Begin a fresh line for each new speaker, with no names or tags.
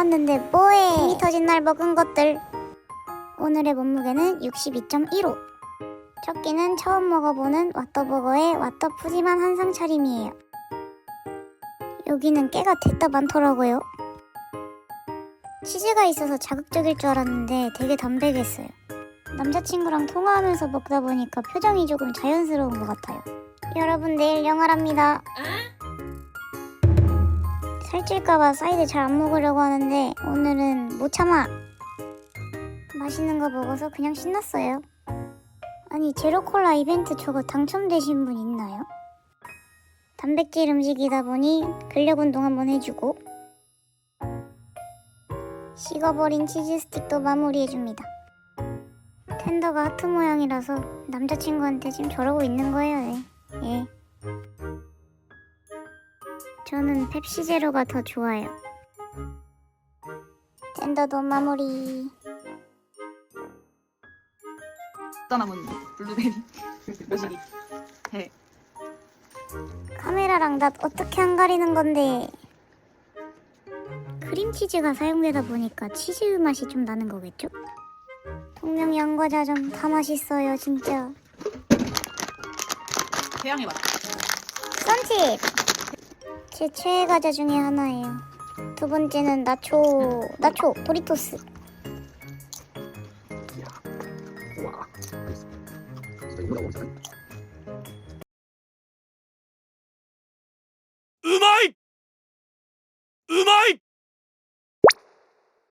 나왔는데 뭐해? 힘이 터진 날 먹은 것들. 오늘의 몸무게는 62.15 첫 끼는 처음 먹어보는 왓더버거의 왓더 푸짐한 한상 차림이에요. 여기는 깨가 됐다 많더라고요. 치즈가 있어서 자극적일 줄 알았는데 되게 담백했어요. 남자친구랑 통화하면서 먹다 보니까 표정이 조금 자연스러운 것 같아요. 여러분 내일 영화랍니다 살찔까봐 사이드 잘 안 먹으려고 하는데 오늘은 못 참아. 맛있는 거 먹어서 그냥 신났어요. 아니 제로콜라 이벤트 저거 당첨되신 분 있나요? 단백질 음식이다 보니 근력 운동 한번 해주고 식어버린 치즈 스틱도 마무리해줍니다. 텐더가 하트 모양이라서 남자친구한테 지금 저러고 있는 거예요. 예. 예. 저는 펩시 제로가 더 좋아요. 텐더도 마무리.
또 남은 블루베리 모시기 네.
카메라랑 나 어떻게 안 가리는 건데? 크림치즈가 사용되다 보니까 치즈 맛이 좀 나는 거겠죠? 통영 양과자전 다 맛있어요, 진짜.
태양의 맛
썬칩! 제 최애 과자 중에 하나예요. 두 번째는 나초, 나초, 도리토스.
음아이!